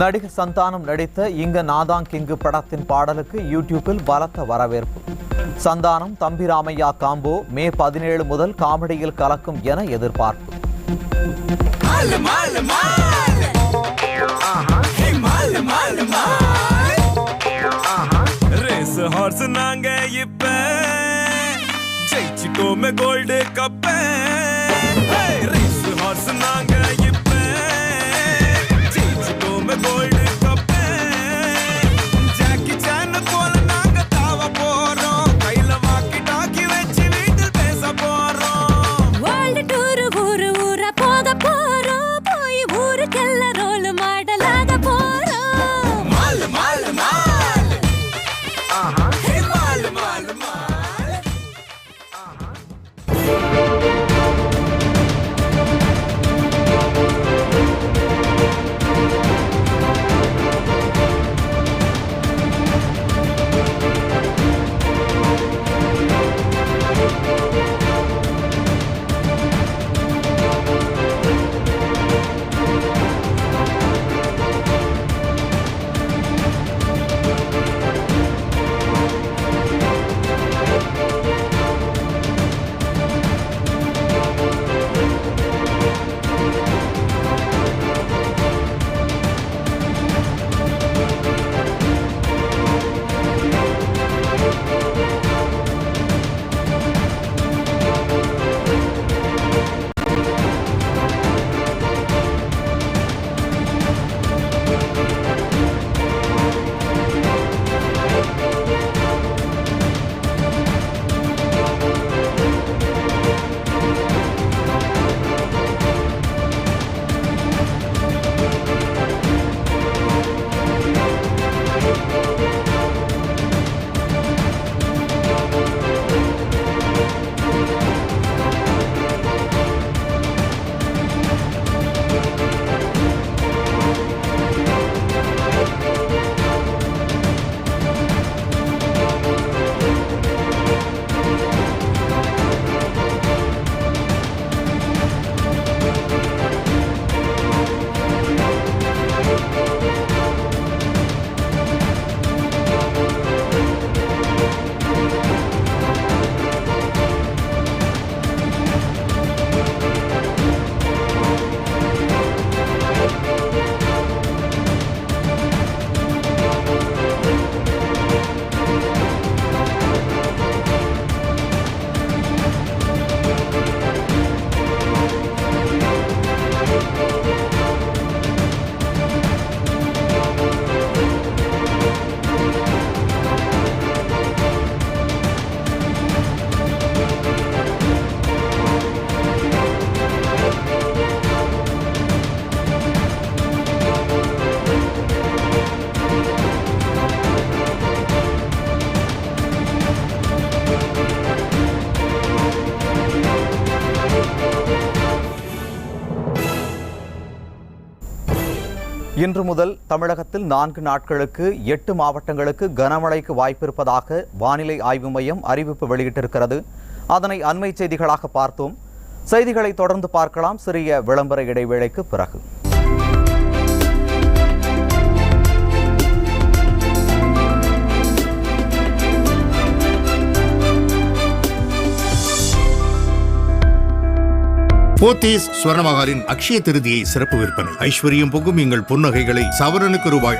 நடிகர் சந்தானம் நடித்த இங்க நாதாங் கிங்கு படத்தின் பாடலுக்கு யூடியூப்பில் பலத்த வரவேற்பு. சந்தானம் தம்பி ராமையா காம்போ மே பதினேழு முதல் காமெடியில் கலக்கும் என எதிர்பார்ப்பு. ஹார்ஸ் நாங்க இப்ப ஜெயிச்சிட்டோமே கோல்டு கப்ப. ரேஸ் ஹார்ஸ் நாங்க ஜெயிச்சிட்டோமே இன்று முதல் தமிழகத்தில் நான்கு நாட்களுக்கு எட்டு மாவட்டங்களுக்கு கனமழைக்கு வாய்ப்பிருப்பதாக வானிலை ஆய்வு மையம் அறிவிப்பு வெளியிட்டிருக்கிறது. அதனை அண்மை செய்திகளாக பார்த்தோம். செய்திகளை தொடர்ந்து பார்க்கலாம். சிறிய விளம்பர இடைவேளைக்கு பிறகு. போத்தீஸ் ஸ்வர்ணமகாரின் அக்ஷய திருதியை சிறப்பு விற்பனை. ஐஸ்வர்யம் புகும் எங்கள் புன்னகைகளை சவரனுக்கு ரூபாய்